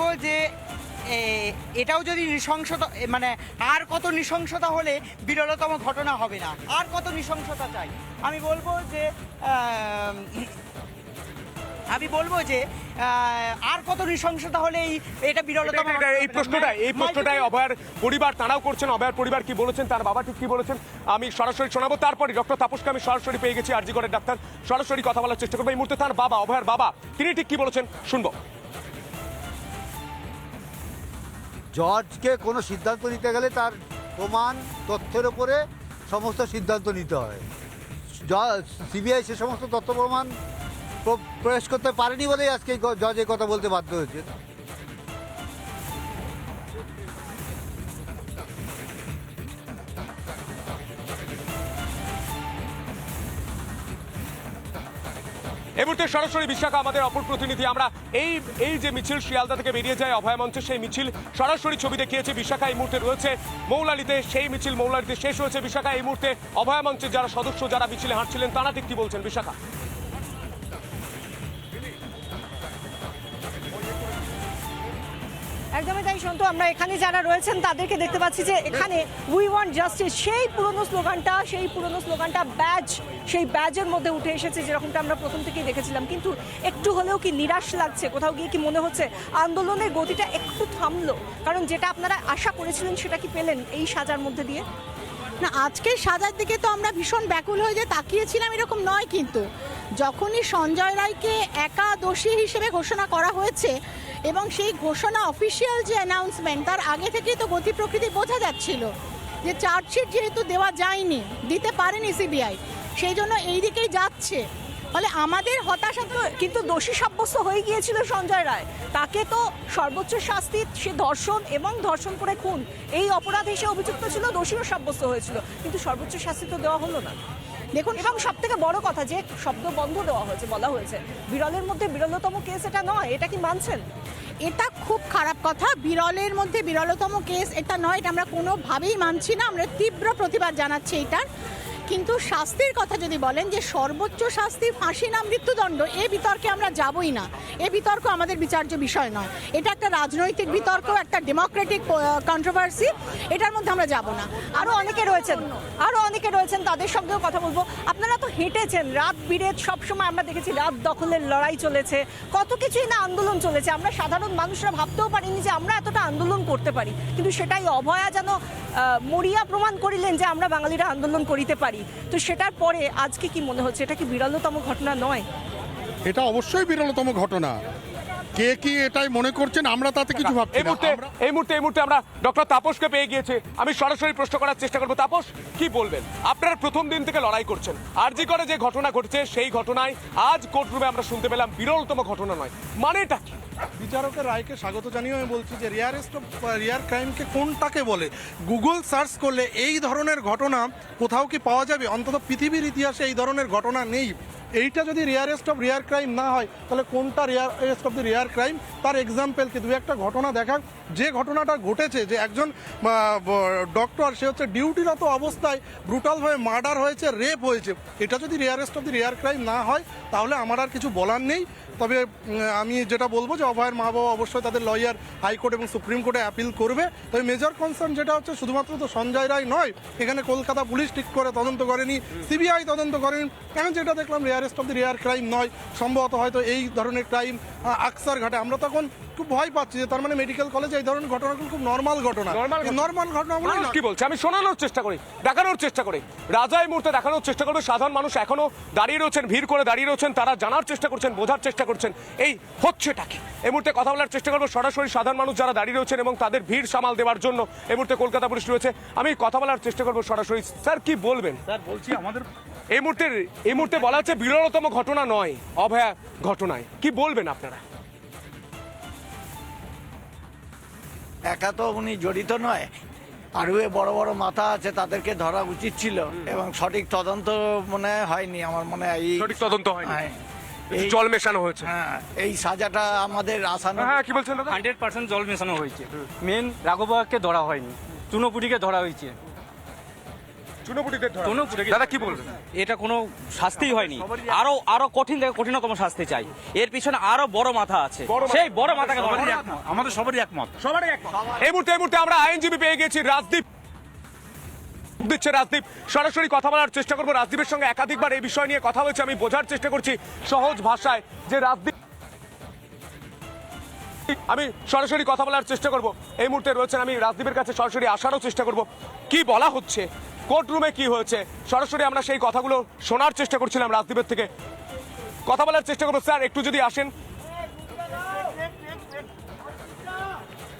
বলব যে এটাও যদি নৃশংসতা মানে আর কত নৃশংসতা হলে বিরলতম ঘটনা হবে না। আর কত নৃশংসতা চাই। আমি বলব যে আমি বলব যে আর কত নৃশংসতা হলে এই এটা বিরলতম এই প্রশ্নটাই এই প্রশ্নটাই অভয়ার পরিবার তারাও করছেন অভয়ার পরিবার কি বলেছেন তার বাবা ঠিক কি বলেছেন আমি সরাসরি শোনাবো। তারপরে ডক্টর তাপসকে আমি সরাসরি পেয়ে গেছি আরজি করে ডাক্তার। সরাসরি কথা বলার চেষ্টা করব। এই মুহূর্তে তার বাবা অভয়ার বাবা তিনি ঠিক কি বলেছেন শুনব। জজকে কোনো সিদ্ধান্ত নিতে গেলে তার প্রমাণ, তথ্যের ওপরে সমস্ত সিদ্ধান্ত নিতে হয়। জ, সিবিআই সে সমস্ত তথ্য প্রমাণ প্রবেশ করতে পারেনি বলেই আজকে এই জজ এই কথা বলতে বাধ্য হয়েছে। এই মুহূর্তে সরাসরি বিশাখা, আমাদের অপর প্রতিনিধি। আমরা এই এই যে মিছিল শিয়ালদা থেকে বেরিয়ে যায় অভয় মঞ্চে, সেই মিছিল সরাসরি ছবি দেখিয়েছে বিশাখা, এই মুহূর্তে রয়েছে মৌলালিতে, সেই মিছিল মৌলালিতে শেষ হয়েছে বিশাখা। এই মুহূর্তে অভয় মঞ্চে যারা সদস্য, যারা মিছিলে হাঁটছিলেন, তারা ঠিক কি বলছেন বিশাখা? একদমই তাই সন্তু আমরা এখানে যারা রয়েছেন, তাদেরকে দেখতে পাচ্ছি যে এখানে উই ওয়ান্ট জাস্টিস সেই পুরনো স্লোগানটা, সেই পুরনো স্লোগানটা ব্যাজ সেই ব্যাজের মধ্যে উঠে এসেছে, যেরকমটা আমরা প্রথম থেকেই দেখেছিলাম। কিন্তু একটু হলেও কি নিরাশ লাগছে? কোথাও গিয়ে কি মনে হচ্ছে আন্দোলনের গতিটা একটু থামলো? কারণ যেটা আপনারা আশা করেছিলেন, সেটা কি পেলেন এই সাজার মধ্যে দিয়ে? না, আজকের সাজার দিকে তো আমরা ভীষণ ব্যাকুল হয়ে যে তাকিয়েছিলাম এরকম নয় কিন্তু। যখনই সঞ্জয় রায়কে একা দোষী হিসেবে ঘোষণা করা হয়েছে এবং সেই ঘোষণা অফিসিয়াল যে অ্যানাউন্সমেন্ট তার আগে থেকেই তো গতি প্রকৃতি বোঝা যাচ্ছিল যে চার্জশিট যেহেতু দেওয়া যায়নি, দিতে পারেনি সিবিআই, সেই জন্য এই দিকেই যাচ্ছে। ফলে আমাদের হতাশা তো, কিন্তু দোষী সাব্যস্ত হয়ে গিয়েছিল সঞ্জয় রায়। তাকে তো সর্বোচ্চ শাস্তি, সে ধর্ষণ এবং ধর্ষণ করে খুন, এই অপরাধে সে অভিযুক্ত ছিল, দোষীও সাব্যস্ত হয়েছিল। কিন্তু সর্বোচ্চ শাস্তি তো দেওয়া হলো না। দেখুন, এবং সব থেকে বড় কথা যে শব্দ বন্ধ দেওয়া হয়েছে, বলা হয়েছে। বিরলের মধ্যে বিরলতম কেস এটা নয়, এটা কি মানছেন? এটা খুব খারাপ কথা, বিরলের মধ্যে বিরলতম কেস এটা নয়, এটা আমরা কোনোভাবেই মানছি না, আমরা তীব্র প্রতিবাদ জানাচ্ছি এটার। কিন্তু শাস্তির কথা যদি বলেন যে সর্বোচ্চ শাস্তি, ফাঁসি না, মৃত্যুদণ্ড, এ বিতর্কে আমরা যাবই না। এ বিতর্ক আমাদের বিচার্য বিষয় নয়। এটা একটা রাজনৈতিক বিতর্ক, একটা ডেমোক্রেটিক কন্ট্রোভার্সি এটার মধ্যে আমরা যাব না। আরও অনেকে রয়েছেন আরও অনেকে রয়েছেন, তাদের সঙ্গেও কথা বলব। আপনারা তো হেঁটেছেন, রাত বিরেত সবসময় আমরা দেখেছি রাত দখলের লড়াই চলেছে। কত কিছুই না আন্দোলন চলেছে। আমরা সাধারণ মানুষরা ভাবতেও পারিনি যে আমরা এতটা আন্দোলন করতে পারি। কিন্তু সেটাই অভয়া যেন মরিয়া প্রমাণ করিলেন যে আমরা বাঙালিরা আন্দোলন করিতে পারি। তো সেটার পরে আজকে কি মনে হচ্ছে? এটা কি বিরলতম ঘটনা নয়? এটা অবশ্যই বিরলতম ঘটনা। কে কি এটাই মনে করছেন? আমরা তাতে কিছু ভাবছি এই না মুহূর্তে এই মুহূর্তে এই মুহূর্তে আমরা ডক্টর তাপসকে পেয়ে গিয়েছে। আমি সরাসরি প্রশ্ন করার চেষ্টা করব। তাপস কি বলবেন? আপনারা প্রথম দিন থেকে লড়াই করছেন। আরজি করে যে ঘটনা ঘটেছে সেই ঘটনায় আজ কোর্টরুমে আমরা শুনতে পেলাম বিরলতম ঘটনা নয়। মানেটা কি? বিচারকের রায়কে স্বাগত জানিয়ে আমি বলছি যে রিয়ারেস্ট অফ রিয়ার ক্রাইমকে কোনটাকে বলে? গুগল সার্চ করলে এই ধরনের ঘটনা কোথাও কি পাওয়া যাবে? অন্তত পৃথিবীর ইতিহাসে এই ধরনের ঘটনা নেই। এইটা যদি রিয়ারেস্ট অফ রেয়ার ক্রাইম না হয়, তাহলে কোনটা rarest of the rare crime তার এক্সাম্পল কি? দু একটা ঘটনা দেখা যে ঘটনাটা ঘটেছে, যে একজন ডক্টর সে হচ্ছে ডিউটিরত অবস্থায় ব্রুটালভাবে মার্ডার হয়েছে রেপ হয়েছে। এটা যদি rarest of the rare crime না হয়, তাহলে আমার আর কিছু বলার নেই। তবে আমি যেটা বলব যে অভয়ের মা বাবা অবশ্যই তাদের লয়ার হাইকোর্ট এবং সুপ্রিম কোর্টে অ্যাপিল করবে। তবে মেজর কনসার্ন যেটা হচ্ছে, শুধুমাত্র তো সঞ্জয় রায় নয়, এখানে কলকাতা পুলিশ ঠিক করে তদন্ত করেনি সিবিআই তদন্ত করেনি। এখন যেটা দেখলাম rarest of the rare crime নয়। সম্ভবত হয়তো এই ধরনের ক্রাইম আকসার ঘাটে। আমরা তখন খুব ভয় পাচ্ছি যে তার মানে মেডিকেল কলেজে এই ধরনের ঘটনাগুলো খুব নর্মাল ঘটনা। নর্মাল ঘটনাগুলো কি বলছে? আমি শোনানোর চেষ্টা করি দেখানোর চেষ্টা করি। রাজা এই মুহূর্তে দেখানোর চেষ্টা করবে। সাধারণ মানুষ এখনও দাঁড়িয়ে রয়েছেন ভিড় করে দাঁড়িয়ে রয়েছেন তারা জানার চেষ্টা করছেন বোঝার চেষ্টা করছেন। এই হচ্ছেটা কি? এই মুহূর্তে কথা বলার চেষ্টা করব। সরাসরি সাধারণ মানুষ যারা দাঁড়িয়ে রয়েছেন এবং তাদের ভিড় সামাল দেওয়ার জন্য এই মুহূর্তে কলকাতা পুলিশ রয়েছে। আমি কথা বলার চেষ্টা করব সরাসরি। স্যার কি বলবেন? স্যার বলছি আমাদের এই মুহূর্তে এই মুহূর্তে বলা হচ্ছে বিরলতম ঘটনা নয় অভয়া ঘটনায়। কি বলবেন আপনারা? একা তো উনি জড়িত নয়। আরও বড় বড় মাথা আছে তাদেরকে ধরা উচিত ছিল। এবং সঠিক তদন্ত মনে হয়নি আমার মনে হয় এই সঠিক তদন্ত হয়। হ্যাঁ, এই জল মেশানো হয়েছে। হ্যাঁ এই সাজাটা আমাদের আসানো হ্যাঁ কি বলছেন দাদা? হান্ড্রেড পার্সেন্ট জল মেশানো হয়েছে। মেন রাঘবাকে ধরা হয়নি চুনোপুরিকে ধরা হয়েছে। দাদা কি বলবেন? এটা কোনো শাস্তিই হয়নি। আরও আরও কঠিন থেকে কঠিনতম শাস্তি চাই। এর পিছনে আরও বড় মাথা আছে। সেই বড় মাথাকে আমাদের সবারই একমত। সবারই এক এই মুহূর্তে এই মুহূর্তে আমরা আইনজীবী পেয়ে গেছি রাজদীপ। দিচ্ছে রাজদীপ। সরাসরি কথা বলার চেষ্টা করব। রাজদীপের সঙ্গে একাধিকবার এই বিষয় নিয়ে কথা হয়েছে। আমি বোঝার চেষ্টা করছি সহজ ভাষায় যে রাজদীপ আমি সরাসরি কথা বলার চেষ্টা করব। এই মুহূর্তে রয়েছেন আমি রাজদীপের কাছে সরাসরি আসারও চেষ্টা করব। কি বলা হচ্ছে? কোর্ট রুমে কি হয়েছে? সরাসরি আমরা সেই কথাগুলো শোনার চেষ্টা করছিলাম রাজদীপের থেকে। কথা বলার চেষ্টা করব। স্যার, একটু যদি আসেন।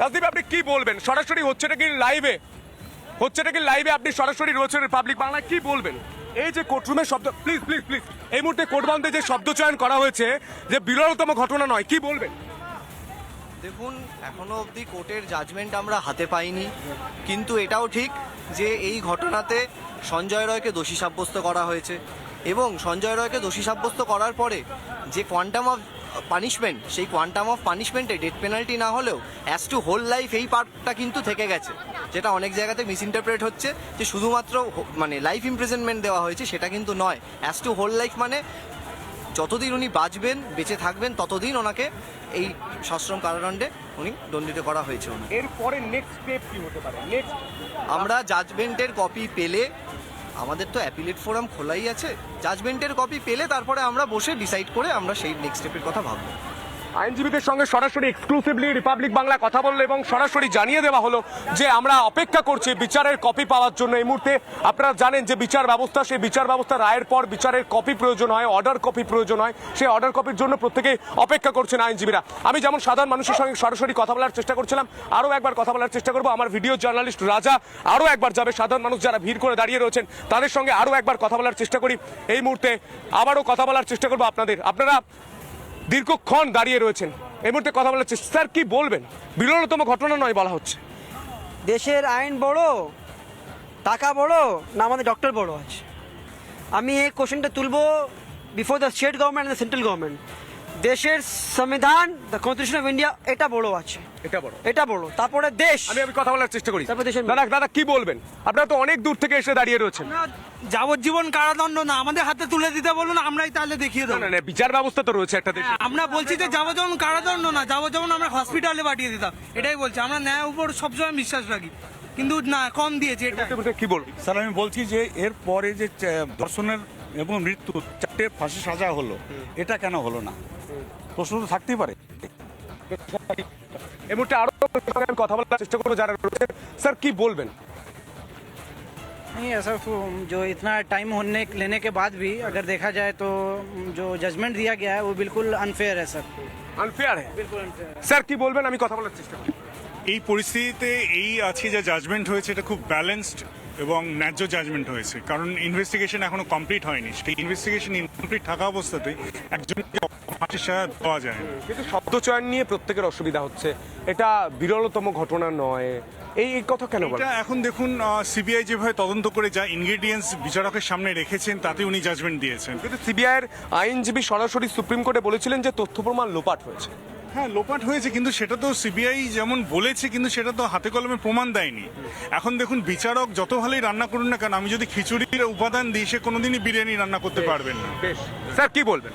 রাজদীপ, আপনি কি বলবেন? সরাসরি হচ্ছেটা কি লাইভে হচ্ছেটা কি লাইভে আপনি সরাসরি রয়েছেন রিপাবলিক বাংলায়, কি বলবেন? এই যে কোর্টরুমের শব্দ প্লিজ প্লিজ প্লিজ এই মুহূর্তে কোর্ট বন্ধে যে শব্দ চয়ন করা হয়েছে, যে বিরলতম ঘটনা নয়, কি বলবেন? দেখুন, এখনও অবধি কোর্টের জাজমেন্ট আমরা হাতে পাইনি, কিন্তু এটাও ঠিক যে এই ঘটনাতে সঞ্জয় রয়কে দোষী সাব্যস্ত করা হয়েছে এবং সঞ্জয় রয়কে দোষী সাব্যস্ত করার পরে যে কোয়ান্টাম অফ পানিশমেন্ট সেই কোয়ান্টাম অফ পানিশমেন্টে ডেথ পেনাল্টি না হলেও অ্যাজ টু হোল লাইফ এই পার্টটা কিন্তু থেকে গেছে। যেটা অনেক জায়গাতে মিসইন্টারপ্রেট হচ্ছে যে শুধুমাত্র মানে লাইফ ইমপ্রিজনমেন্ট দেওয়া হয়েছে সেটা কিন্তু নয়। অ্যাজ টু হোল লাইফ মানে যতদিন উনি বাঁচবেন বেঁচে থাকবেন ততদিন ওনাকে এই সশ্রম কারাদণ্ডে উনি দণ্ডিত করা হয়েছে এরপরে নেক্সট স্টেপ কি হতে পারে? নেক্সট আমরা জাজমেন্টের কপি পেলে আমাদের তো অ্যাপিলেট ফোরাম খোলাই আছে জাজমেন্টের কপি পেলে তারপরে আমরা বসে ডিসাইড করে আমরা সেই নেক্সট স্টেপের কথা ভাববো। আইনজীবীদের সঙ্গে সরাসরি এক্সক্লুসিভলি রিপাবলিক বাংলা কথা বলল এবং সরাসরি জানিয়ে দেওয়া হলো যে আমরা অপেক্ষা করছি বিচারের কপি পাওয়ার জন্য। এই মুহূর্তে আপনারা জানেন যে বিচার ব্যবস্থা, সেই বিচার ব্যবস্থা রায়ের পর বিচারের কপি প্রয়োজন হয় অর্ডার কপি প্রয়োজন হয়। সেই অর্ডার কপির জন্য প্রত্যেকে অপেক্ষা করছেন আইনজীবীরা। আমি যেমন সাধারণ মানুষের সঙ্গে সরাসরি কথা বলার চেষ্টা করছিলাম, আরও একবার কথা বলার চেষ্টা করব। আমার ভিডিও জার্নালিস্ট রাজা আরও একবার যাবে। সাধারণ মানুষ যারা ভিড় করে দাঁড়িয়ে রয়েছেন, তাদের সঙ্গে আরও একবার কথা বলার চেষ্টা করি। এই মুহূর্তে আবারও কথা বলার চেষ্টা করব আপনাদের। আপনারা দীর্ঘক্ষণ দাঁড়িয়ে রয়েছেন। এই মুহূর্তে কথা বলা হচ্ছে, স্যার, কি বলবেন? বিরলতম ঘটনা নয় বলা হচ্ছে। দেশের আইন বড়, টাকা বড়, না আমাদের ডক্টর বড় আছে। আমি এই কোশ্চেনটা তুলবো before the state government and the central government দেশের সংবিধান দ্য কনস্টিটিউশন অফ ইন্ডিয়া এটা বড় আছে। এটা বড়। এটা বড়। তারপরে দেশ। আমি আমি কথা বলার চেষ্টা করি। তারপর দেশের দাদা দাদা কি বলবেন? আপনারা তো অনেক দূর থেকে এসে দাঁড়িয়ে রয়েছেন। যাবজ্জীবন কারাদণ্ড না আমাদের হাতে তুলে দিতে বলুন আমরাই তাহলে দেখিয়ে না না না, বিচার ব্যবস্থা তো রয়েছে একটা দেশে। আমরা বলছি যে যাবজ্জীবন কারাদণ্ড না যাবজ্জীবন আমরা হসপিটালে পাঠিয়ে দিতাম। এটাই বলছি আমরা ন্যায় উপর সবসময় বিশ্বাস রাখি। কিন্তু না কম দিয়েছে এটা কি বলবেন? স্যার আমি বলছি যে এর পরে যে ধর্ষণের এবং মৃত্যু চারটে ফাঁসি সাজা হলো এটা কেন হলো না? প্রশ্ন তো থাকতেই পারে এই মুহূর্তে আরো সঙ্গে আমি কথা বলার চেষ্টা করবো যারা রয়েছে স্যার কি বলবেন नहीं ऐसा जो इतना टाइम होने लेने के बाद भी अगर देखा जाए तो जो जजमेंट दिया गया है वो बिल्कुल अनफेयर है सर আনফেয়ার बिल्कुल अनफेयर স্যার কি বলবেন আমি কথা বলার চেষ্টা করি এই পরিস্থিতিতে এই আছে যে জাজমেন্ট হয়েছে এটা খুব ব্যালেন্সড এবং ন্যায্য জাজমেন্ট হয়েছে কারণ ইনভেস্টিগেশন এখনো কমপ্লিট হয়নি সেই ইনভেস্টিগেশন ইনকমপ্লিট থাকা অবস্থাতে একজনকে ফাঁসির সাজা দেওয়া যায়। না কিন্তু শব্দ চয়ন নিয়ে প্রত্যেকের অসুবিধা হচ্ছে। এটা বিরলতম ঘটনা নয়। এই এই কথা কেন বলেন? এটা এখন দেখুন সিবিআই যেভাবে তদন্ত করে যা ইনগ্রেডিয়েন্টস বিচারকের সামনে রেখেছেন তাতে উনি জাজমেন্ট দিয়েছেন। কিন্তু সিবিআইয়ের আইনজীবী সরাসরি সুপ্রিম কোর্টে বলেছিলেন যে তথ্য প্রমাণ লোপাট হয়েছে। হ্যাঁ লোপাট হয়েছে কিন্তু সেটা তো সিবিআই যেমন বলেছে কিন্তু সেটা তো হাতে কলমে প্রমাণ দেয়নি। এখন দেখুন বিচারক যত ভালোই রান্না করুন না কেন আমি যদি খিচুড়ির উপাদান দিই সে কোনোদিনই বিরিয়ানি রান্না করতে পারবেন না। স্যার কি বলবেন?